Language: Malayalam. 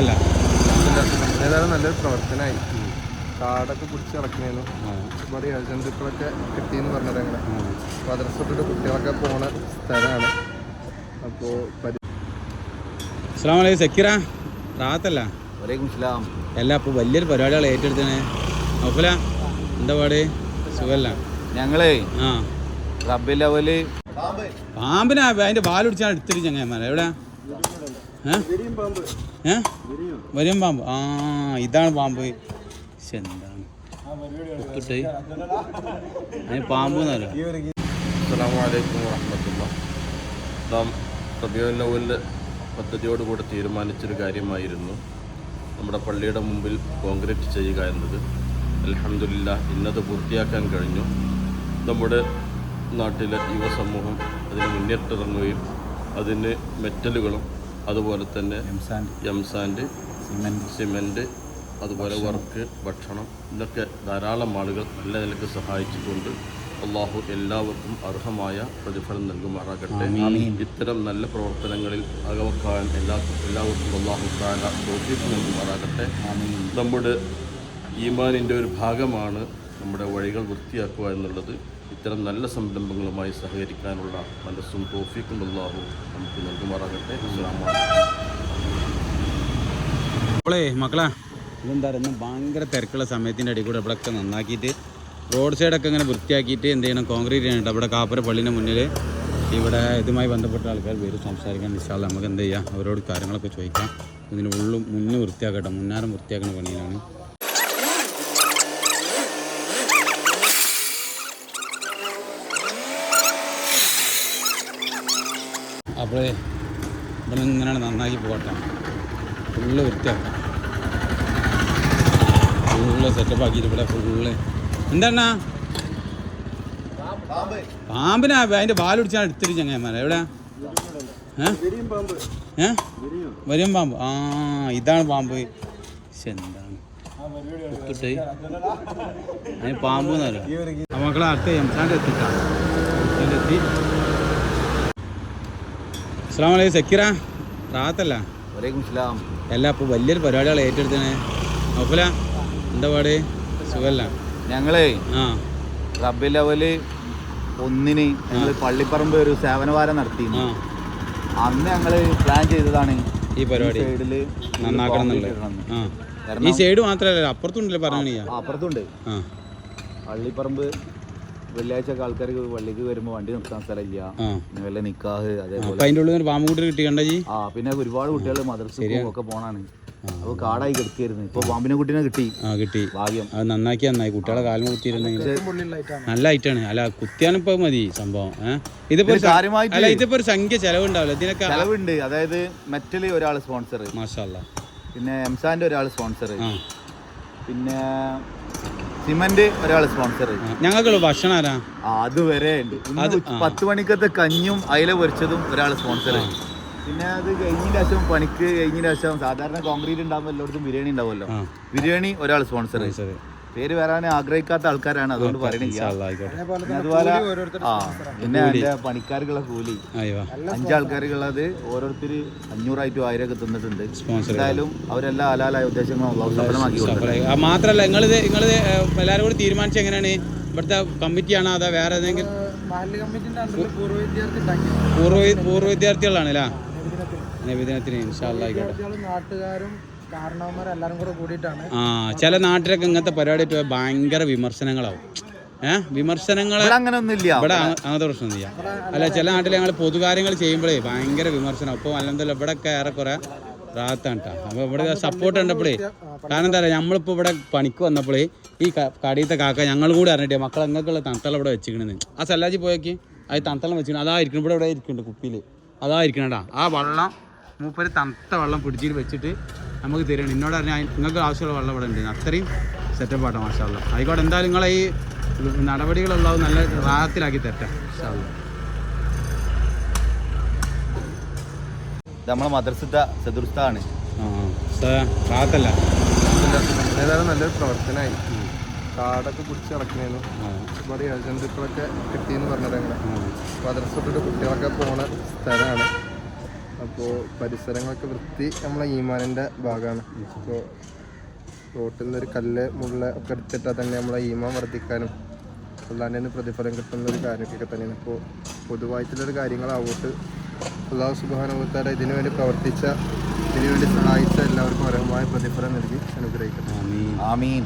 അല്ല. ഏതായാലും നല്ലൊരു പ്രവർത്തനമായി കാടൊക്കെ പിടിച്ച് കിടക്കണേനു ഒരുപാട് ഏജന്റുക്കളൊക്കെ കിട്ടിയെന്ന് പറഞ്ഞത് അങ്ങനെ മദ്രസത്തിട്ട് കുട്ടികളൊക്കെ പോണ സ്ഥലമാണ് അപ്പോൾ അസ്സാം വലൈക്കും സക്കീറ. റാത്തല്ല. വലൈക്കും സ്ലാം അല്ല അപ്പോൾ വലിയൊരു പരിപാടികൾ ഏറ്റെടുത്തേ നോക്കല എന്താ പാട്? സുഖല്ല. ഞങ്ങളേ ആ. പാമ്പിനാ അതിന്റെ പാലുടിച്ചാണ് എടുത്തിട്ട് ചങ്ങന്മാരെ എവിടെ വരും പാമ്പ്. ആ ഇതാണ് പാമ്പ്. എന്താണ്? ഒത്തിട്ട് അതിന് പാമ്പ് എന്നല്ല അസ്സലാമലൈക്കും വറഹമത്തുള്ള. നാം റബിയുല്ലവലിന്റെ പദ്ധതിയോടുകൂടെ തീരുമാനിച്ചൊരു കാര്യമായിരുന്നു. നമ്മുടെ പള്ളിയുടെ മുമ്പിൽ കോൺക്രീറ്റ് ചെയ്യുക എന്നത്. അലഹമില്ല ഇന്നത് പൂർത്തിയാക്കാൻ കഴിഞ്ഞു. നമ്മുടെ നാട്ടിലെ യുവസമൂഹം അതിന് മുന്നിട്ടിറങ്ങുകയും അതിന് മെറ്റലുകളും അതുപോലെ തന്നെ എംസാൻഡ് സിമെന്റ് അതുപോലെ വർക്ക് ഭക്ഷണം ഇതൊക്കെ ധാരാളം ആളുകൾ നല്ല നിലയ്ക്ക് സഹായിച്ചിട്ടുണ്ട്. അള്ളാഹു എല്ലാവർക്കും അർഹമായ പ്രതിഫലം നൽകുമാറാകട്ടെ. ഇത്തരം നല്ല പ്രവർത്തനങ്ങളിൽ അകവക്കാൻ എല്ലാ എല്ലാവർക്കും അള്ളാഹു താല തോഫീക്ക് നൽകുമാറാകട്ടെ. നമ്മുടെ ഈമാനിന്റെ ഒരു ഭാഗമാണ് നമ്മുടെ വഴികൾ വൃത്തിയാക്കുക എന്നുള്ളത് ഇത്തരം നല്ല സംരംഭങ്ങളുമായി സഹകരിക്കാനുള്ള മനസ്സും തോഫിക്കും ഉള്ളതാവും നമുക്ക് നൽകുമാറാകട്ടെ. അലൈക്കും. മക്കളെ ഇതെന്താ പറയുന്നത് ഇന്ന് ഭയങ്കര തിരക്കുള്ള സമയത്തിന്റെ അടി കൂടെ ഇവിടെയൊക്കെ നന്നാക്കിയിട്ട് റോഡ് സൈഡൊക്കെ ഇങ്ങനെ വൃത്തിയാക്കിയിട്ട് എന്ത് ചെയ്യണം? കോൺക്രീറ്റ് ചെയ്യണം ഇവിടെ കാപ്പര പള്ളിന്റെ മുന്നിൽ ഇവിടെ ഇതുമായി ബന്ധപ്പെട്ട ആൾക്കാർ വരും സംസാരിക്കാൻ. വിശാല നമുക്ക് എന്ത് ചെയ്യാം? അവരോട് കാര്യങ്ങളൊക്കെ ചോദിക്കാം. ഇതിന് ഉള്ളും മുന്നേ വൃത്തിയാക്കട്ടെ. മുന്നാരം വൃത്തിയാക്കുന്ന പണിയിലാണ്. ഇവിടെ ഇങ്ങനെയാണ് നന്നാക്കി പോകട്ടെ. ഫുള്ള് വൃത്തിയാക്കാം. ഫുള്ള് സെറ്റപ്പ് ആക്കിയിട്ട് ഇവിടെ ഫുള്ള്. എന്താണ് പാമ്പിനാ അതിന്റെ പാൽ കുടിച്ചാണ് എടുത്തിട്ട് ചങ്ങന്മാരെ എവിടെ? ഏ? വരും പാമ്പ്. ആ ഇതാണ് പാമ്പ്. എന്താണ്? അതിന് പാമ്പ് എന്നല്ല മക്കളെ അടുത്ത എംസാന്റെ എത്തിട്ടാണ് എത്തി അസ്സാം വലൈക്കും സക്കീറ റാത്തല്ല? വലൈക്കും സ്ലാം അല്ല അപ്പോൾ വലിയൊരു പരിപാടികൾ ഏറ്റെടുത്തേ നോക്കൂല എന്താ പാട്? സുഖല്ല? ഞങ്ങളേ ആ. റബ്ബി ലെവൽ ഒന്നിന് ഞങ്ങൾ പള്ളിപ്പറമ്പ് ഒരു സേവനവാരം നടത്തി അന്ന് ഞങ്ങൾ പ്ലാൻ ചെയ്തതാണ് ഈ പരിപാടി. നന്നാക്കണം എന്നുള്ളത്. ഈ സൈഡ് മാത്രമല്ല അപ്പുറത്തുണ്ടല്ലോ പറഞ്ഞു അപ്പുറത്തുണ്ട്. പള്ളിപ്പറമ്പ് വെള്ളിയാഴ്ച ആൾക്കാർക്ക് പള്ളിക്ക് വരുമ്പോൾ വണ്ടി നിർത്താൻ സ്ഥലമില്ല. പിന്നെ വല്ല നിക്കാഹ് അതേപോലെ. അതിന്റെ ഉള്ളിൽ ആ പിന്നെ ഒരുപാട് കുട്ടികൾ ഒക്കെ പോണാണ്. അപ്പോൾ കാടായി കിടക്കായിരുന്നു. ഇപ്പൊ പാമ്പിനെ കുട്ടീനെ കിട്ടി. ആ കിട്ടി. ഭാഗ്യം. അത് നന്നാക്കി നന്നായി. കുട്ടികളെ കാലം കുത്തിയിരുന്നെങ്കിൽ. നല്ല ഐറ്റാണ് അല്ല കുത്തിയാനിപ്പോ മതി സംഭവം. ഇതിപ്പോ ഒരു കാര്യമായിട്ട് അല്ല ഇതിപ്പോ ഒരു സംഖ്യ ചെലവുണ്ടാവില്ല. ഇതിനൊക്കെ ചെലവുണ്ട്. അതായത് മെറ്റൽ ഒരാൾ സ്പോൺസർ മാഷാല്ല പിന്നെ എംസാന്റെ ഒരാൾ സ്പോൺസർ പിന്നെ സിമന്റ് ഒരാൾ സ്പോൺസർ ഞങ്ങൾക്കുള്ള ഭക്ഷണം ആരാ? അത് വരെ ഉണ്ട്. പത്ത് മണിക്കത്തെ കഞ്ഞും അയില പൊരിച്ചതും ഒരാൾ സ്പോൺസർ പിന്നെ അത് കഴിഞ്ഞ ശേഷം പണിക്ക് കഴിഞ്ഞ ശേഷം സാധാരണ കോൺക്രീറ്റ് ഉണ്ടാകുമ്പോൾ എല്ലായിടത്തും ബിരിയാണി ഉണ്ടാവുമല്ലോ. ബിരിയാണി ഒരാൾ സ്പോൺസർ ശരി. പേര് വരാൻ ആഗ്രഹിക്കാത്ത ആൾക്കാരാണ് അതുകൊണ്ട് പറയണില്ല. അതുപോലെ ആ പിന്നെ എന്റെ പണിക്കാർക്കുള്ള കൂലി. അയ്യോ അഞ്ചാൾക്കാർക്കുള്ളത് ഓരോരുത്തർ അഞ്ഞൂറായിട്ടും ആയിരം ഒക്കെ തിന്നിട്ടുണ്ട് എന്തായാലും അവരെല്ലാം ഹലാലായ ഉദ്ദേശങ്ങളും അള്ളാഹു സഫലമാക്കി എല്ലാവരും കൂടി തീരുമാനിച്ച എങ്ങനെയാണ്? ഇവിടുത്തെ കമ്മിറ്റിയാണോ അതോ വേറെ ഏതെങ്കിലും? പൂർവ പൂർവ വിദ്യാർത്ഥികളാണ് അല്ലേ? നബിദിനത്തിന്. ഇൻഷാല്ലായിക്കോട്ടെ നാട്ടുകാരും ആ ചില നാട്ടിലൊക്കെ ഇങ്ങനത്തെ പരിപാടി പോയാൽ ഭയങ്കര വിമർശനങ്ങളാവും. ഏഹ് വിമർശനങ്ങൾ ഇവിടെ അങ്ങനെ ഒന്നുമില്ല ഇവിടെ അങ്ങനത്തെ പ്രശ്നമൊന്നുമില്ല. അല്ല ചില നാട്ടിൽ ഞങ്ങൾ പൊതുകാര്യങ്ങൾ ചെയ്യുമ്പോഴേ ഭയങ്കര വിമർശനം. അപ്പോൾ അല്ലെന്തല്ല ഇവിടെ ഒക്കെ ഏറെക്കുറെ റാത്താണ് കേട്ടോ അപ്പോൾ ഇവിടെ സപ്പോർട്ട് ഉണ്ടപ്പോഴേ കാരണം എന്താ പറയുക നമ്മളിപ്പോൾ ഇവിടെ പണിക്ക് വന്നപ്പോഴേ ഈ ക- കടിയത്തെ കാക്ക ഞങ്ങൾ കൂടി അറിഞ്ഞിട്ടേ മക്കൾ എങ്ങനെയുള്ള തണുത്തളം ഇവിടെ വെച്ചിക്കണെന്ന്. ആ സല്ലാജി പോയേക്ക്? അത് തണുത്തളം വെച്ചിക്കണം. അതായിരിക്കണം ഇവിടെ ഇവിടെ ഇരിക്കുന്നുണ്ട് കുപ്പിയിൽ അതായിരിക്കണടാ ആ വെള്ളം മൂപ്പര് തണുത്ത വെള്ളം പിടിച്ചിട്ട് വെച്ചിട്ട് നമുക്ക് തരണം. എന്നോട് പറഞ്ഞാൽ നിങ്ങൾക്ക് ആവശ്യമുള്ള വെള്ളം ഇവിടെ ഉണ്ട്. അത്രയും സെറ്റപ്പ് ആട്ടോ മാഷാല്ല ആയിക്കോട്ടെ എന്തായാലും നിങ്ങളെ ഈ നടപടികളുള്ളത് നല്ല റാഹത്തിലാക്കി തരട്ടെ മാഷാല്ലാ. നമ്മളെ മദർസിദ്ധ ചതുർസ്ഥാണ്. റാഹത്തല്ല. ഏതായാലും നല്ലൊരു പ്രവർത്തനമായി കാടൊക്കെ കുടിച്ച് ഇറക്കണേന്നു ഒരുപാട് ഏജന്റുക്കളൊക്കെ കിട്ടിയെന്ന് പറഞ്ഞത് അങ്ങനെ. മദ്രസത്തിട്ട് കുട്ടികളൊക്കെ പോണ സ്ഥലമാണ്. അപ്പോൾ പരിസരങ്ങളൊക്കെ വൃത്തി നമ്മളെ ഈമാനിന്റെ ഭാഗമാണ്. അപ്പോൾ റോട്ടിൽ നിന്നൊരു കല്ല് മുള്ള ഒക്കെ എടുത്തിട്ടാൽ തന്നെ നമ്മളെ ഈമാൻ വർദ്ധിക്കാനും അല്ലാണ്ട് നിന്ന് പ്രതിഫലം കിട്ടുന്ന ഒരു കാര്യമൊക്കെ തന്നെയാണ്. ഇപ്പോൾ പൊതുവായിട്ടുള്ളൊരു കാര്യങ്ങളാവോട്ട് അള്ളാഹു സുബാനുഭവത്താരെ ഇതിനു വേണ്ടി പ്രവർത്തിച്ച ഇതിനു വേണ്ടി സഹായിച്ച എല്ലാവർക്കും അർഹമായ പ്രതിഫലം നൽകി അനുഗ്രഹിക്കട്ടെ. ആമീൻ. ആമീൻ.